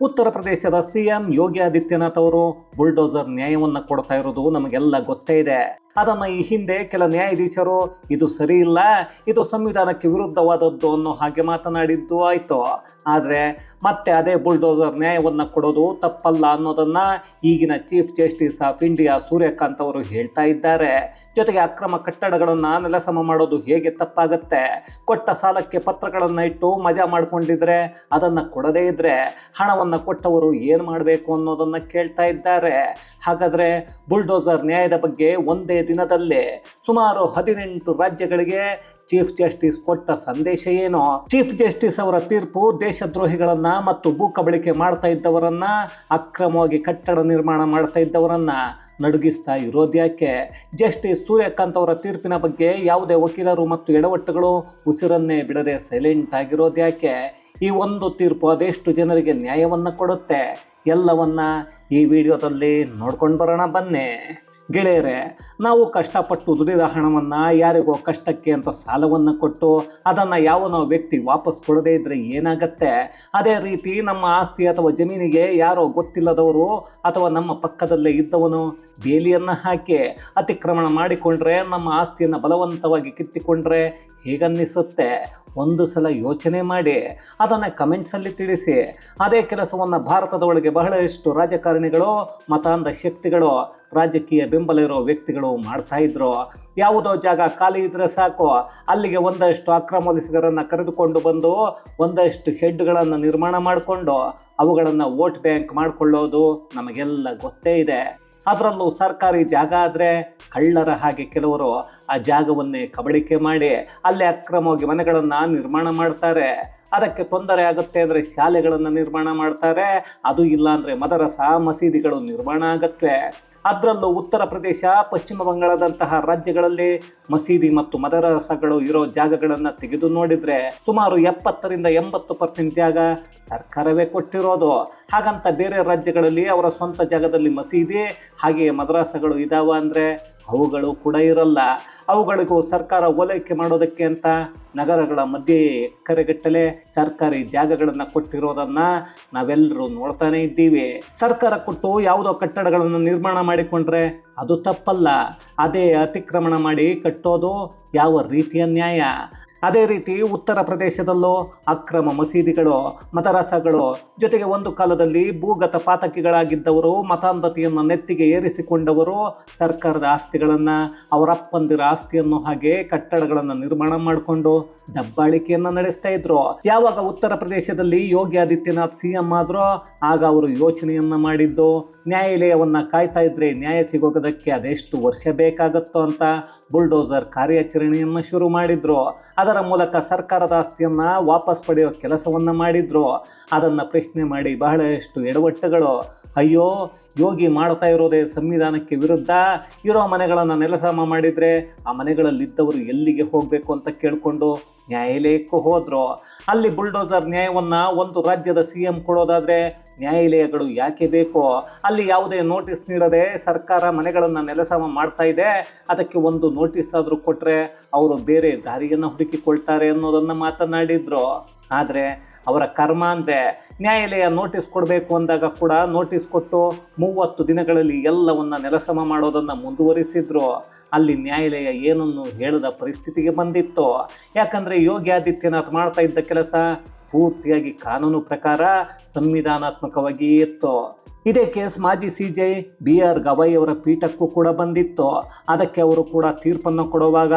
ಉತ್ತರ ಪ್ರದೇಶದ ಸಿಎಂ ಯೋಗಿ ಆದಿತ್ಯನಾಥ್ ಅವರು ಬುಲ್ಡೋಸರ್ ನ್ಯಾಯವನ್ನ ಕೊಡ್ತಾ ಇರೋದು ನಮಗೆಲ್ಲ ಗೊತ್ತೇ ಇದೆ. ಅದನ್ನು ಈ ಹಿಂದೆ ಕೆಲ ನ್ಯಾಯಾಧೀಶರು, ಇದು ಸರಿ ಇಲ್ಲ, ಇದು ಸಂವಿಧಾನಕ್ಕೆ ವಿರುದ್ಧವಾದದ್ದು ಅನ್ನೋ ಹಾಗೆ ಮಾತನಾಡಿದ್ದು ಆಯಿತು. ಆದರೆ ಮತ್ತೆ ಅದೇ ಬುಲ್ಡೋಸರ್ ನ್ಯಾಯವನ್ನು ಕೊಡೋದು ತಪ್ಪಲ್ಲ ಅನ್ನೋದನ್ನ ಈಗಿನ chief justice of India Suryakant ಅವರು ಹೇಳ್ತಾ ಇದ್ದಾರೆ. ಜೊತೆಗೆ ಅಕ್ರಮ ಕಟ್ಟಡಗಳನ್ನು ನೆಲಸಮ ಮಾಡೋದು ಹೇಗೆ ತಪ್ಪಾಗತ್ತೆ? ಕೊಟ್ಟ ಸಾಲಕ್ಕೆ ಪತ್ರಗಳನ್ನು ಇಟ್ಟು ಮಜಾ ಮಾಡ್ಕೊಂಡಿದ್ರೆ ಅದನ್ನು ಕೊಡದೇ ಇದ್ರೆ ಹಣವನ್ನು ಕೊಟ್ಟವರು ಏನು ಮಾಡಬೇಕು ಅನ್ನೋದನ್ನು ಕೇಳ್ತಾ ಇದ್ದಾರೆ. ಹಾಗಾದರೆ ಬುಲ್ಡೋಸರ್ ನ್ಯಾಯದ ಬಗ್ಗೆ ಒಂದೇ ದಿನದಲ್ಲೇ ಸುಮಾರು ಹದಿನೆಂಟು ರಾಜ್ಯಗಳಿಗೆ ಚೀಫ್ ಜಸ್ಟಿಸ್ ಕೊಟ್ಟ ಸಂದೇಶ ಏನು? ಚೀಫ್ ಜಸ್ಟಿಸ್ ಅವರ ತೀರ್ಪು ದೇಶದ್ರೋಹಿಗಳನ್ನ ಮತ್ತು ಭೂ ಕಬಳಿಕೆ ಮಾಡ್ತಾ ಇದ್ದವರನ್ನ, ಅಕ್ರಮವಾಗಿ ಕಟ್ಟಡ ನಿರ್ಮಾಣ ಮಾಡ್ತಾ ಇದ್ದವರನ್ನ ನಡುಗಿಸ್ತಾ ಇರೋದ್ಯಾಕೆ ಜಸ್ಟಿಸ್ ಸೂರ್ಯಕಾಂತ್ ಅವರ ತೀರ್ಪಿನ ಬಗ್ಗೆ ಯಾವುದೇ ವಕೀಲರು ಮತ್ತು ಎಡವಟ್ಟುಗಳು ಉಸಿರನ್ನೇ ಬಿಡದೆ ಸೈಲೆಂಟ್ ಆಗಿರೋದ್ಯಾಕೆ ಈ ಒಂದು ತೀರ್ಪು ಅದೆಷ್ಟು ಜನರಿಗೆ ನ್ಯಾಯವನ್ನು ಕೊಡುತ್ತೆ ಎಲ್ಲವನ್ನ ಈ ವಿಡಿಯೋದಲ್ಲಿ ನೋಡ್ಕೊಂಡು ಬರೋಣ ಬನ್ನಿ. ಗೆಳೆಯರೆ, ನಾವು ಕಷ್ಟಪಟ್ಟು ದುಡಿದ ಹಣವನ್ನು ಯಾರಿಗೋ ಕಷ್ಟಕ್ಕೆ ಅಂತ ಸಾಲವನ್ನು ಕೊಟ್ಟು ಅದನ್ನು ಯಾವನೋ ವ್ಯಕ್ತಿ ವಾಪಸ್ ಕೊಡದೇ ಇದ್ದರೆ ಏನಾಗತ್ತೆ? ಅದೇ ರೀತಿ ನಮ್ಮ ಆಸ್ತಿ ಅಥವಾ ಜಮೀನಿಗೆ ಯಾರೋ ಗೊತ್ತಿಲ್ಲದವರು ಅಥವಾ ನಮ್ಮ ಪಕ್ಕದಲ್ಲೇ ಇದ್ದವನು ಬೇಲಿಯನ್ನು ಹಾಕಿ ಅತಿಕ್ರಮಣ ಮಾಡಿಕೊಂಡ್ರೆ, ನಮ್ಮ ಆಸ್ತಿಯನ್ನು ಬಲವಂತವಾಗಿ ಕಿತ್ತಿಕೊಂಡ್ರೆ ಹೇಗನ್ನಿಸುತ್ತೆ. ಒಂದು ಸಲ ಯೋಚನೆ ಮಾಡಿ, ಅದನ್ನು ಕಮೆಂಟ್ಸಲ್ಲಿ ತಿಳಿಸಿ. ಅದೇ ಕೆಲಸವನ್ನು ಭಾರತದ ಒಳಗೆ ಬಹಳಷ್ಟು ರಾಜಕಾರಣಿಗಳು, ಮತಾಂಧ ಶಕ್ತಿಗಳು, ರಾಜಕೀಯ ಬೆಂಬಲ ಇರೋ ವ್ಯಕ್ತಿಗಳು ಮಾಡ್ತಾ ಇದ್ರು. ಯಾವುದೋ ಜಾಗ ಖಾಲಿ ಇದ್ದರೆ ಸಾಕು. ಅಲ್ಲಿಗೆ ಒಂದಷ್ಟು ಅಕ್ರಮೋಲಿಸಿಗರನ್ನು ಕರೆದುಕೊಂಡು ಬಂದು, ಒಂದಷ್ಟು ಶೆಡ್ಗಳನ್ನು ನಿರ್ಮಾಣ ಮಾಡಿಕೊಂಡು, ಅವುಗಳನ್ನು ವೋಟ್ ಬ್ಯಾಂಕ್ ಮಾಡಿಕೊಳ್ಳೋದು ನಮಗೆಲ್ಲ ಗೊತ್ತೇ ಇದೆ. ಅದರಲ್ಲೂ ಸರ್ಕಾರಿ ಜಾಗ ಆದರೆ ಕಳ್ಳರ ಹಾಗೆ ಕೆಲವರು ಆ ಜಾಗವನ್ನೇ ಕಬಳಿಕೆ ಮಾಡಿ ಅಲ್ಲೇ ಅಕ್ರಮವಾಗಿ ಮನೆಗಳನ್ನು ನಿರ್ಮಾಣ ಮಾಡ್ತಾರೆ. ಅದಕ್ಕೆ ತೊಂದರೆ ಆಗುತ್ತೆ ಅಂದರೆ ಶಾಲೆಗಳನ್ನು ನಿರ್ಮಾಣ ಮಾಡ್ತಾರೆ. ಅದು ಇಲ್ಲ ಅಂದರೆ ಮದರಸ ಮಸೀದಿಗಳು ನಿರ್ಮಾಣ ಆಗುತ್ತೆ. ಅದರಲ್ಲೂ ಉತ್ತರ ಪ್ರದೇಶ, ಪಶ್ಚಿಮ ಬಂಗಾಳದಂತಹ ರಾಜ್ಯಗಳಲ್ಲಿ ಮಸೀದಿ ಮತ್ತು ಮದರಸಗಳು ಇರೋ ಜಾಗಗಳನ್ನು ತೆಗೆದು ನೋಡಿದ್ರೆ ಸುಮಾರು ಎಪ್ಪತ್ತರಿಂದ ಎಂಬತ್ತು ಪರ್ಸೆಂಟ್ ಜಾಗ ಸರ್ಕಾರವೇ ಕೊಟ್ಟಿರೋದು. ಹಾಗಂತ ಬೇರೆ ರಾಜ್ಯಗಳಲ್ಲಿ ಅವರ ಸ್ವಂತ ಜಾಗದಲ್ಲಿ ಮಸೀದಿ, ಹಾಗೆಯೇ ಮದರಸಗಳು ಇದಾವ ಅಂದರೆ ಅವುಗಳು ಕೂಡ ಇರಲ್ಲ. ಅವುಗಳಿಗೂ ಸರ್ಕಾರ ಓಲೈಕೆ ಮಾಡೋದಕ್ಕೆ ಅಂತ ನಗರಗಳ ಮಧ್ಯೆ ಎಕ್ಕರೆಗಟ್ಟಲೆ ಸರ್ಕಾರಿ ಜಾಗಗಳನ್ನು ಕೊಟ್ಟಿರೋದನ್ನ ನಾವೆಲ್ಲರೂ ನೋಡ್ತಾನೆ ಇದ್ದೀವಿ. ಸರ್ಕಾರ ಕೊಟ್ಟು ಯಾವುದೋ ಕಟ್ಟಡಗಳನ್ನು ನಿರ್ಮಾಣ ಮಾಡಿಕೊಂಡ್ರೆ ಅದು ತಪ್ಪಲ್ಲ. ಅದೇ ಅತಿಕ್ರಮಣ ಮಾಡಿ ಕಟ್ಟೋದು ಯಾವ ರೀತಿಯ ನ್ಯಾಯ? ಅದೇ ರೀತಿ ಉತ್ತರ ಪ್ರದೇಶದಲ್ಲೂ ಅಕ್ರಮ ಮಸೀದಿಗಳು ಮತರಸಗಳು ಜೊತೆಗೆ ಒಂದು ಕಾಲದಲ್ಲಿ ಭೂಗತ ಪಾತಕಿಗಳಾಗಿದ್ದವರು, ಮತಾಂಧತೆಯನ್ನು ನೆತ್ತಿಗೆ ಏರಿಸಿಕೊಂಡವರು ಸರ್ಕಾರದ ಆಸ್ತಿಗಳನ್ನು, ಅವರಪ್ಪಂದಿರ ಆಸ್ತಿಯನ್ನು ಹಾಗೆ ಕಟ್ಟಡಗಳನ್ನು ನಿರ್ಮಾಣ ಮಾಡಿಕೊಂಡು ದಬ್ಬಾಳಿಕೆಯನ್ನು ನಡೆಸ್ತಾ ಇದ್ರು. ಯಾವಾಗ ಉತ್ತರ ಪ್ರದೇಶದಲ್ಲಿ ಯೋಗಿ ಆದಿತ್ಯನಾಥ್ ಸಿ ಎಂ ಆದ್ರೋ, ಆಗ ಅವರು ಯೋಚನೆಯನ್ನು ಮಾಡಿದ್ದು, ನ್ಯಾಯಾಲಯವನ್ನು ಕಾಯ್ತಾ ಇದ್ರೆ ನ್ಯಾಯ ಸಿಗೋಗೋದಕ್ಕೆ ಅದೆಷ್ಟು ವರ್ಷ ಬೇಕಾಗುತ್ತೋ ಅಂತ ಬುಲ್ಡೋಸರ್ ಕಾರ್ಯಾಚರಣೆಯನ್ನು ಶುರು ಮಾಡಿದ್ರು. ಅದರ ಮೂಲಕ ಸರ್ಕಾರದ ಆಸ್ತಿಯನ್ನು ವಾಪಸ್ ಪಡೆಯೋ ಕೆಲಸವನ್ನು ಮಾಡಿದ್ರು. ಅದನ್ನು ಪ್ರಶ್ನೆ ಮಾಡಿ ಬಹಳಷ್ಟು ಎಡವಟ್ಟುಗಳು. ಅಯ್ಯೋ, ಯೋಗಿ ಮಾಡ್ತಾ ಇರೋದೇ ಸಂವಿಧಾನಕ್ಕೆ ವಿರುದ್ಧ? ಇರೋ ಮನೆಗಳನ್ನು ನೆಲಸಮ ಮಾಡಿದರೆ ಆ ಮನೆಗಳಲ್ಲಿದ್ದವರು ಎಲ್ಲಿಗೆ ಹೋಗಬೇಕು ಅಂತ ಕೇಳಿಕೊಂಡು ನ್ಯಾಯಾಲಯಕ್ಕೂ ಹೋದರು. ಅಲ್ಲಿ ಬುಲ್ಡೋಸರ್ ನ್ಯಾಯವನ್ನು ಒಂದು ರಾಜ್ಯದ ಸಿ ಎಂ ಕೊಡೋದಾದ್ರೆ ನ್ಯಾಯಾಲಯಗಳು ಯಾಕೆ ಬೇಕೋ ಅಲ್ಲಿ ಯಾವುದೇ ನೋಟಿಸ್ ನೀಡದೆ ಸರ್ಕಾರ ಮನೆಗಳನ್ನು ನೆಲಸಮ ಮಾಡ್ತಾ ಇದೆ. ಅದಕ್ಕೆ ಒಂದು ನೋಟಿಸ್ ಆದರೂ ಕೊಟ್ಟರೆ ಅವರು ಬೇರೆ ದಾರಿಯನ್ನು ಹುಡುಕಿಕೊಳ್ತಾರೆ ಅನ್ನೋದನ್ನು ಮಾತನಾಡಿದ್ರು. ಆದರೆ ಅವರ ಕರ್ಮ ಅಂದರೆ ನ್ಯಾಯಾಲಯ ನೋಟಿಸ್ ಕೊಡಬೇಕು ಅಂದಾಗ ಕೂಡ ನೋಟಿಸ್ ಕೊಟ್ಟು ಮೂವತ್ತು ದಿನಗಳಲ್ಲಿ ಎಲ್ಲವನ್ನು ನೆಲಸಮ ಮಾಡೋದನ್ನು ಮುಂದುವರಿಸಿದ್ರು. ಅಲ್ಲಿ ನ್ಯಾಯಾಲಯ ಏನನ್ನು ಹೇಳದ ಪರಿಸ್ಥಿತಿಗೆ ಬಂದಿತ್ತು. ಯಾಕಂದರೆ ಯೋಗಿ ಆದಿತ್ಯನಾಥ್ ಮಾಡ್ತಾ ಇದ್ದ ಕೆಲಸ ಪೂರ್ತಿಯಾಗಿ ಕಾನೂನು ಪ್ರಕಾರ ಸಂವಿಧಾನಾತ್ಮಕವಾಗಿ ಇತ್ತು. ಇದೇ ಕೇಸ್ ಮಾಜಿ C J B R Gavai ಅವರ ಪೀಠಕ್ಕೂ ಕೂಡ ಬಂದಿತ್ತು. ಅದಕ್ಕೆ ಅವರು ಕೂಡ ತೀರ್ಪನ್ನು ಕೊಡುವಾಗ,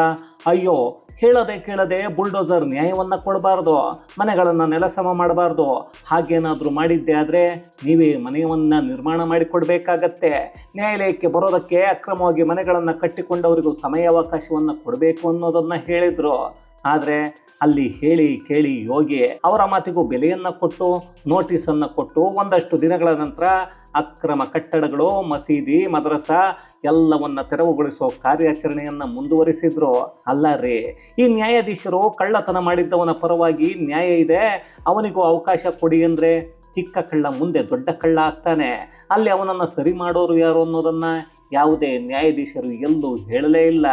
ಅಯ್ಯೋ, ಹೇಳದೆ ಕೇಳದೆ ಬುಲ್ಡೋಸರ್ ನ್ಯಾಯವನ್ನು ಕೊಡಬಾರ್ದು, ಮನೆಗಳನ್ನು ನೆಲಸಮ ಮಾಡಬಾರ್ದು. ಹಾಗೇನಾದರೂ ಮಾಡಿದ್ದೆ ಆದರೆ ನೀವೇ ಮನೆಯನ್ನು ನಿರ್ಮಾಣ ಮಾಡಿಕೊಡ್ಬೇಕಾಗತ್ತೆ. ನ್ಯಾಯಾಲಯಕ್ಕೆ ಬರೋದಕ್ಕೆ ಅಕ್ರಮವಾಗಿ ಮನೆಗಳನ್ನು ಕಟ್ಟಿಕೊಂಡವರಿಗೂ ಸಮಯಾವಕಾಶವನ್ನು ಕೊಡಬೇಕು ಅನ್ನೋದನ್ನು ಹೇಳಿದರು. ಆದರೆ ಅಲ್ಲಿ ಹೇಳಿ ಕೇಳಿ ಯೋಗಿ ಅವರ ಮಾತಿಗೂ ಬೆಲೆಯನ್ನು ಕೊಟ್ಟು, ನೋಟಿಸನ್ನು ಕೊಟ್ಟು, ಒಂದಷ್ಟು ದಿನಗಳ ನಂತರ ಅಕ್ರಮ ಕಟ್ಟಡಗಳು, ಮಸೀದಿ, ಮದ್ರಸ ಎಲ್ಲವನ್ನ ತೆರವುಗೊಳಿಸುವ ಕಾರ್ಯಾಚರಣೆಯನ್ನು ಮುಂದುವರಿಸಿದ್ರು. ಅಲ್ಲ ರೀ, ಈ ನ್ಯಾಯಾಧೀಶರು ಕಳ್ಳತನ ಮಾಡಿದ್ದವನ ಪರವಾಗಿ ನ್ಯಾಯ ಇದೆ, ಅವನಿಗೂ ಅವಕಾಶ ಕೊಡಿ ಅಂದ್ರೆ ಚಿಕ್ಕ ಕಳ್ಳ ಮುಂದೆ ದೊಡ್ಡ ಕಳ್ಳ ಆಗ್ತಾನೆ. ಅಲ್ಲಿ ಅವನನ್ನು ಸರಿ ಮಾಡೋರು ಯಾರು ಅನ್ನೋದನ್ನ ಯಾವುದೇ ನ್ಯಾಯಾಧೀಶರು ಎಲ್ಲೂ ಹೇಳಲೇ ಇಲ್ಲ.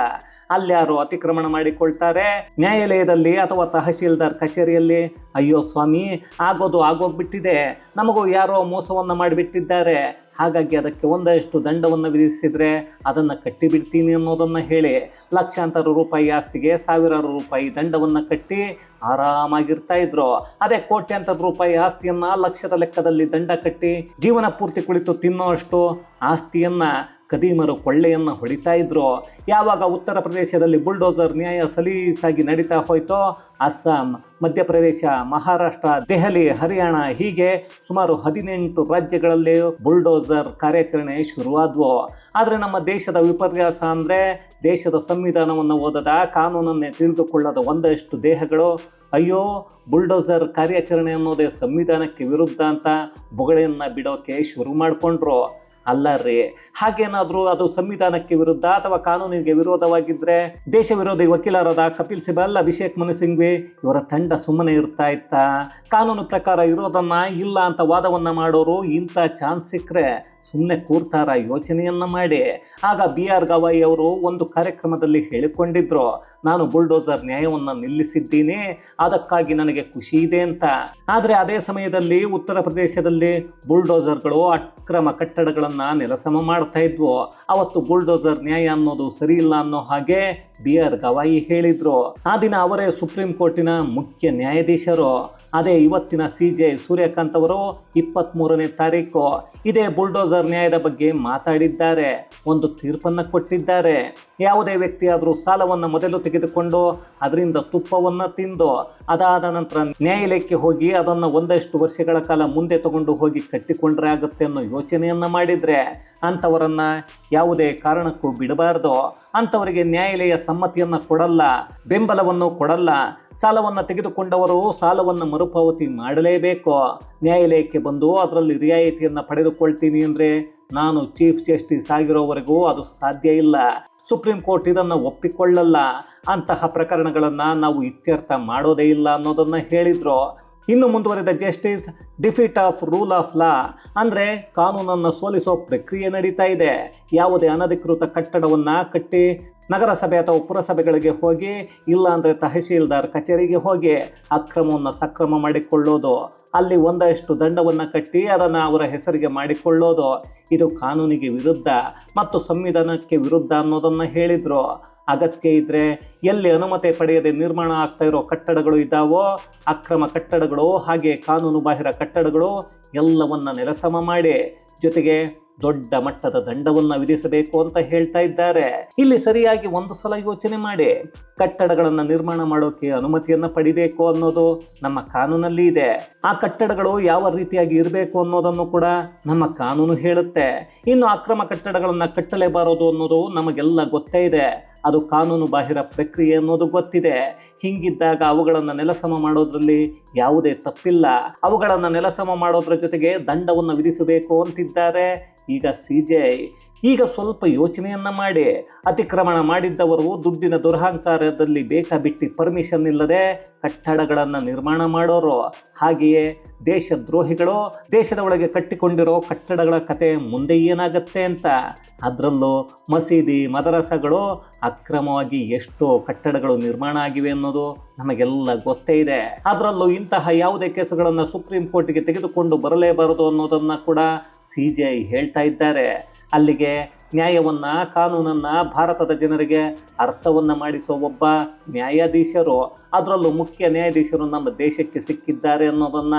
ಅಲ್ಯಾರು ಅತಿಕ್ರಮಣ ಮಾಡಿಕೊಳ್ತಾರೆ? ನ್ಯಾಯಾಲಯದಲ್ಲಿ ಅಥವಾ ತಹಶೀಲ್ದಾರ್ ಕಚೇರಿಯಲ್ಲಿ? ಅಯ್ಯೋ ಸ್ವಾಮಿ, ಆಗೋದು ಆಗೋಗ್ಬಿಟ್ಟಿದೆ. ನಮಗೂ ಯಾರೋ ಮೋಸವನ್ನು ಮಾಡಿಬಿಟ್ಟಿದ್ದಾರೆ. ಹಾಗಾಗಿ ಅದಕ್ಕೆ ಒಂದಷ್ಟು ದಂಡವನ್ನು ವಿಧಿಸಿದರೆ ಅದನ್ನು ಕಟ್ಟಿಬಿಡ್ತೀನಿ ಅನ್ನೋದನ್ನು ಹೇಳಿ ಲಕ್ಷಾಂತರ ರೂಪಾಯಿ ಆಸ್ತಿಗೆ ಸಾವಿರಾರು ರೂಪಾಯಿ ದಂಡವನ್ನು ಕಟ್ಟಿ ಆರಾಮಾಗಿರ್ತಾ ಇದ್ರು. ಅದೇ ಕೋಟ್ಯಾಂತರ ರೂಪಾಯಿ ಆಸ್ತಿಯನ್ನ ಲಕ್ಷದ ಲೆಕ್ಕದಲ್ಲಿ ದಂಡ ಕಟ್ಟಿ ಜೀವನ ಪೂರ್ತಿ ಕುಳಿತು ತಿನ್ನೋಷ್ಟು ಆಸ್ತಿಯನ್ನ ಕದೀಮರು ಕೊಳ್ಳೆಯನ್ನು ಹೊಡಿತಾ ಇದ್ರು, ಯಾವಾಗ ಉತ್ತರ ಪ್ರದೇಶದಲ್ಲಿ ಬುಲ್ಡೋಸರ್ ನ್ಯಾಯ ಸಲೀಸಾಗಿ ನಡೀತಾ ಹೋಯ್ತೋ, ಅಸ್ಸಾಂ, ಮಧ್ಯಪ್ರದೇಶ, ಮಹಾರಾಷ್ಟ್ರ, ದೆಹಲಿ, ಹರಿಯಾಣ ಹೀಗೆ ಸುಮಾರು ಹದಿನೆಂಟು ರಾಜ್ಯಗಳಲ್ಲಿ ಬುಲ್ಡೋಸರ್ ಕಾರ್ಯಾಚರಣೆ ಶುರುವಾದ್ವು. ಆದರೆ ನಮ್ಮ ದೇಶದ ವಿಪರ್ಯಾಸ ಅಂದರೆ ದೇಶದ ಸಂವಿಧಾನವನ್ನು ಓದದ, ಕಾನೂನನ್ನೇ ತಿಳಿದುಕೊಳ್ಳದ ಒಂದಷ್ಟು ದೇಹಗಳು. ಅಯ್ಯೋ, ಬುಲ್ಡೋಸರ್ ಕಾರ್ಯಾಚರಣೆ ಅನ್ನೋದೇ ಸಂವಿಧಾನಕ್ಕೆ ವಿರುದ್ಧ ಅಂತ ಬೊಗಳೆಯನ್ನು ಬಿಡೋಕೆ ಶುರು ಮಾಡಿಕೊಂಡ್ರು. ಅಲ್ಲ ರೀ. ಹಾಗೇನಾದರೂ ಅದು ಸಂವಿಧಾನಕ್ಕೆ ವಿರುದ್ಧ ಅಥವಾ ಕಾನೂನಿಗೆ ವಿರೋಧವಾಗಿದ್ದರೆ ದೇಶ ವಿರೋಧಿ ವಕೀಲರಾದ ಕಪಿಲ್ ಸಿಬಲ್ ಅಭಿಷೇಕ್ ಮನು ಸಿಂಘ್ವಿ ಇವರ ತಂಡ ಸುಮ್ಮನೆ ಇರ್ತಾ ಇತ್ತಾ? ಕಾನೂನು ಪ್ರಕಾರ ಇರೋದನ್ನ ಇಲ್ಲ ಅಂತ ವಾದವನ್ನ ಮಾಡೋರು ಇಂಥ ಚಾನ್ಸ್ ಸಿಕ್ಕರೆ ಸುಮ್ಮನೆ ಕೂರ್ತಾರ ಯೋಚನೆಯನ್ನ ಮಾಡಿ. ಆಗ ಬಿ ಆರ್ ಗವಾಯಿ ಅವರು ಒಂದು ಕಾರ್ಯಕ್ರಮದಲ್ಲಿ ಹೇಳಿಕೊಂಡಿದ್ರು, ನಾನು ಬುಲ್ಡೋಸರ್ ನ್ಯಾಯವನ್ನು ನಿಲ್ಲಿಸಿದ್ದೀನಿ, ಅದಕ್ಕಾಗಿ ನನಗೆ ಖುಷಿ ಇದೆ ಅಂತ. ಆದರೆ ಅದೇ ಸಮಯದಲ್ಲಿ ಉತ್ತರ ಪ್ರದೇಶದಲ್ಲಿ ಬುಲ್ಡೋಸರ್ಗಳು ಅಕ್ರಮ ಕಟ್ಟಡಗಳನ್ನು ನೆಲಸಮ ಮಾಡ್ತಾ ಇದ್ವು, ಅವತ್ತು ಬುಲ್ಡೋಸರ್ ನ್ಯಾಯ ಅನ್ನೋದು ಸರಿ ಇಲ್ಲ ಅನ್ನೋ ಹಾಗೆ ಬಿ ಆರ್ ಗವಾಯಿ ಹೇಳಿದ್ರು. ಆ ದಿನ ಅವರೇ ಸುಪ್ರೀಂ ಕೋರ್ಟಿನ ಮುಖ್ಯ ನ್ಯಾಯಾಧೀಶರು. ಅದೇ ಇವತ್ತಿನ ಸಿ ಜೆ ಸೂರ್ಯಕಾಂತ್ ಅವರು ಇಪ್ಪತ್ತ್ಮೂರನೇ ತಾರೀಕು ಇದೇ ಬುಲ್ಡೋಸರ್ ನ್ಯಾಯದ ಬಗ್ಗೆ ಮಾತಾಡಿದ್ದಾರೆ, ಒಂದು ತೀರ್ಪನ್ನು ಕೊಟ್ಟಿದ್ದಾರೆ. ಯಾವುದೇ ವ್ಯಕ್ತಿಯಾದರೂ ಸಾಲವನ್ನು ಮೊದಲು ತೆಗೆದುಕೊಂಡು ಅದರಿಂದ ತುಪ್ಪವನ್ನು ತಿಂದು, ಅದಾದ ನಂತರ ನ್ಯಾಯಾಲಯಕ್ಕೆ ಹೋಗಿ ಅದನ್ನು ಒಂದಷ್ಟು ವರ್ಷಗಳ ಕಾಲ ಮುಂದೆ ತಗೊಂಡು ಹೋಗಿ ಕಟ್ಟಿಕೊಂಡ್ರೆ ಆಗುತ್ತೆ ಅನ್ನೋ ಯೋಚನೆಯನ್ನು ಮಾಡಿದರೆ. ಅಂಥವರನ್ನು ಯಾವುದೇ ಕಾರಣಕ್ಕೂ ಬಿಡಬಾರ್ದು. ಅಂಥವರಿಗೆ ನ್ಯಾಯಾಲಯ ಸಮ್ಮತಿಯನ್ನು ಕೊಡಲ್ಲ, ಬೆಂಬಲವನ್ನು ಕೊಡಲ್ಲ. ಸಾಲವನ್ನು ತೆಗೆದುಕೊಂಡವರು ಸಾಲವನ್ನು ಮರುಪಾವತಿ ಮಾಡಲೇಬೇಕು. ನ್ಯಾಯಾಲಯಕ್ಕೆ ಬಂದು ಅದರಲ್ಲಿ ರಿಯಾಯಿತಿಯನ್ನು ಪಡೆದುಕೊಳ್ತೀನಿ ಅಂದರೆ ನಾನು ಚೀಫ್ ಜಸ್ಟಿಸ್ ಆಗಿರೋವರೆಗೂ ಅದು ಸಾಧ್ಯ ಇಲ್ಲ. ಸುಪ್ರೀಂ ಕೋರ್ಟ್ ಇದನ್ನು ಒಪ್ಪಿಕೊಳ್ಳಲ್ಲ. ಅಂತಹ ಪ್ರಕರಣಗಳನ್ನು ನಾವು ಇತ್ಯರ್ಥ ಮಾಡೋದೇ ಇಲ್ಲ ಅನ್ನೋದನ್ನು ಹೇಳಿದರು. ಇನ್ನು ಮುಂದುವರೆದ justice defeat of rule of law ಅಂದರೆ ಕಾನೂನನ್ನು ಸೋಲಿಸೋ ಪ್ರಕ್ರಿಯೆ ನಡೀತಾ ಇದೆ. ಯಾವುದೇ ಅನಧಿಕೃತ ಕಟ್ಟಡವನ್ನು ಕಟ್ಟಿ ನಗರಸಭೆ ಅಥವಾ ಪುರಸಭೆಗಳಿಗೆ ಹೋಗಿ ಇಲ್ಲಾಂದರೆ ತಹಶೀಲ್ದಾರ್ ಕಚೇರಿಗೆ ಹೋಗಿ ಅಕ್ರಮವನ್ನು ಸಕ್ರಮ ಮಾಡಿಕೊಳ್ಳೋದು. ಅಲ್ಲಿ ಒಂದಷ್ಟು ದಂಡವನ್ನು ಕಟ್ಟಿ ಅದನ್ನು ಅವರ ಹೆಸರಿಗೆ ಮಾಡಿಕೊಳ್ಳೋದು. ಇದು ಕಾನೂನಿಗೆ ವಿರುದ್ಧ ಮತ್ತು ಸಂವಿಧಾನಕ್ಕೆ ವಿರುದ್ಧ ಅನ್ನೋದನ್ನು ಹೇಳಿದರು. ಅಗತ್ಯ ಇದ್ದರೆ ಎಲ್ಲಿ ಅನುಮತಿ ಪಡೆಯದೆ ನಿರ್ಮಾಣ ಆಗ್ತಾ ಇರೋ ಕಟ್ಟಡಗಳು ಇದ್ದಾವೋ, ಅಕ್ರಮ ಕಟ್ಟಡಗಳು, ಹಾಗೆ ಕಾನೂನು ಬಾಹಿರ ಕಟ್ಟಡಗಳು, ಎಲ್ಲವನ್ನು ನೆಲಸಮ ಮಾಡಿ. ಜೊತೆಗೆ ದೊಡ್ಡ ಮಟ್ಟದ ದಂಡವನ್ನು ವಿಧಿಸಬೇಕು ಅಂತ ಹೇಳ್ತಾ ಇದ್ದಾರೆ. ಇಲ್ಲಿ ಸರಿಯಾಗಿ ಒಂದು ಸಲ ಯೋಚನೆ ಮಾಡಿ, ಕಟ್ಟಡಗಳನ್ನು ನಿರ್ಮಾಣ ಮಾಡೋಕೆ ಅನುಮತಿಯನ್ನು ಪಡಿಬೇಕು ಅನ್ನೋದು ನಮ್ಮ ಕಾನೂನಲ್ಲಿ ಇದೆ. ಆ ಕಟ್ಟಡಗಳು ಯಾವ ರೀತಿಯಾಗಿ ಇರಬೇಕು ಅನ್ನೋದನ್ನು ಕೂಡ ನಮ್ಮ ಕಾನೂನು ಹೇಳುತ್ತೆ. ಇನ್ನು ಅಕ್ರಮ ಕಟ್ಟಡಗಳನ್ನು ಕಟ್ಟಲೇಬಾರದು ಅನ್ನೋದು ನಮಗೆಲ್ಲ ಗೊತ್ತೇ ಇದೆ. ಅದು ಕಾನೂನು ಬಾಹಿರ ಪ್ರಕ್ರಿಯೆ ಅನ್ನೋದು ಗೊತ್ತಿದೆ. ಹಿಂಗಿದ್ದಾಗ ಅವುಗಳನ್ನು ನೆಲಸಮ ಮಾಡೋದ್ರಲ್ಲಿ ಯಾವುದೇ ತಪ್ಪಿಲ್ಲ. ಅವುಗಳನ್ನು ನೆಲಸಮ ಮಾಡೋದ್ರ ಜೊತೆಗೆ ದಂಡವನ್ನು ವಿಧಿಸಬೇಕು ಅಂತಿದ್ದಾರೆ. ಈಗ ಸಿ ಜೆ ಈಗ ಸ್ವಲ್ಪ ಯೋಚನೆಯನ್ನ ಮಾಡಿ. ಅತಿಕ್ರಮಣ ಮಾಡಿದ್ದವರು ದುಡ್ಡಿನ ದುರಹಂಕಾರದಲ್ಲಿ ಬೇಕಾಬಿಟ್ಟಿ ಪರ್ಮಿಷನ್ ಇಲ್ಲದೆ ಕಟ್ಟಡಗಳನ್ನು ನಿರ್ಮಾಣ ಮಾಡೋರು. ಹಾಗೆಯೇ ದೇಶದ್ರೋಹಿಗಳು ದೇಶದ ಒಳಗೆ ಕಟ್ಟಿಕೊಂಡಿರೋ ಕಟ್ಟಡಗಳ ಕತೆ ಮುಂದೆ ಏನಾಗುತ್ತೆ ಅಂತ. ಅದರಲ್ಲೂ ಮಸೀದಿ, ಮದರಸಗಳು ಅಕ್ರಮವಾಗಿ ಎಷ್ಟೋ ಕಟ್ಟಡಗಳು ನಿರ್ಮಾಣ ಆಗಿವೆ ಅನ್ನೋದು ನಮಗೆಲ್ಲ ಗೊತ್ತೇ ಇದೆ. ಅದರಲ್ಲೂ ಇಂತಹ ಯಾವುದೇ ಕೇಸುಗಳನ್ನು ಸುಪ್ರೀಂ ಕೋರ್ಟ್ಗೆ ತೆಗೆದುಕೊಂಡು ಬರಲೇಬಾರದು ಅನ್ನೋದನ್ನು ಕೂಡ ಸಿ ಜಿ ಐ ಹೇಳ್ತಾ ಇದ್ದಾರೆ. ಅಲ್ಲಿಗೆ ನ್ಯಾಯವನ್ನ, ಕಾನೂನನ್ನ ಭಾರತದ ಜನರಿಗೆ ಅರ್ಥವನ್ನ ಮಾಡಿಸೋ ಒಬ್ಬ ನ್ಯಾಯಾಧೀಶರು. ಅದರಲ್ಲೂ ಮುಖ್ಯ ನ್ಯಾಯಾಧೀಶರು ನಮ್ಮ ದೇಶಕ್ಕೆ ಸಿಕ್ಕಿದ್ದಾರೆ ಅನ್ನೋದನ್ನ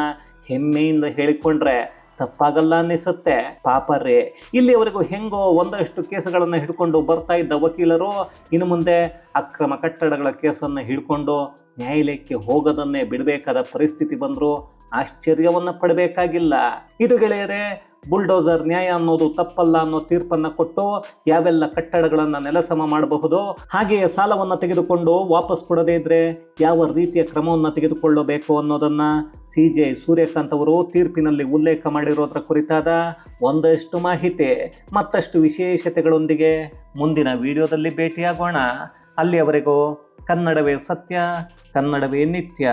ಹೆಮ್ಮೆಯಿಂದ ಹೇಳಿಕೊಂಡ್ರೆ ತಪ್ಪಾಗಲ್ಲ ಅನ್ನಿಸುತ್ತೆ. ಪಾಪರೇ ಇಲ್ಲಿಯವರೆಗೂ ಹೆಂಗೋ ಒಂದಷ್ಟು ಕೇಸುಗಳನ್ನು ಹಿಡ್ಕೊಂಡು ಬರ್ತಾ ಇದ್ದ ವಕೀಲರು ಇನ್ನು ಮುಂದೆ ಅಕ್ರಮ ಕಟ್ಟಡಗಳ ಕೇಸನ್ನು ಹಿಡ್ಕೊಂಡು ನ್ಯಾಯಾಲಯಕ್ಕೆ ಹೋಗೋದನ್ನೇ ಬಿಡಬೇಕಾದ ಪರಿಸ್ಥಿತಿ ಬಂದರೂ ಆಶ್ಚರ್ಯವನ್ನು ಪಡಬೇಕಾಗಿಲ್ಲ. ಇದು ಗೆಳೆಯರೆ ಬುಲ್ಡೋಸರ್ ನ್ಯಾಯ ಅನ್ನೋದು ತಪ್ಪಲ್ಲ ಅನ್ನೋ ತೀರ್ಪನ್ನು ಕೊಟ್ಟು ಯಾವೆಲ್ಲ ಕಟ್ಟಡಗಳನ್ನು ನೆಲಸಮ ಮಾಡಬಹುದು ಹಾಗೆಯೇ ಸಾಲವನ್ನು ತೆಗೆದುಕೊಂಡು ವಾಪಸ್ ಕೊಡದೇ ಇದ್ರೆ ಯಾವ ರೀತಿಯ ಕ್ರಮವನ್ನು ತೆಗೆದುಕೊಳ್ಳಬೇಕು ಅನ್ನೋದನ್ನ ಸಿ ಜೆ ಸೂರ್ಯಕಾಂತ್ ಅವರು ತೀರ್ಪಿನಲ್ಲಿ ಉಲ್ಲೇಖ ಮಾಡಿರೋದ್ರ ಕುರಿತಾದ ಒಂದಷ್ಟು ಮಾಹಿತಿ. ಮತ್ತಷ್ಟು ವಿಶೇಷತೆಗಳೊಂದಿಗೆ ಮುಂದಿನ ವಿಡಿಯೋದಲ್ಲಿ ಭೇಟಿಯಾಗೋಣ. ಅಲ್ಲಿಯವರೆಗೂ ಕನ್ನಡವೇ ಸತ್ಯ, ಕನ್ನಡವೇ ನಿತ್ಯ.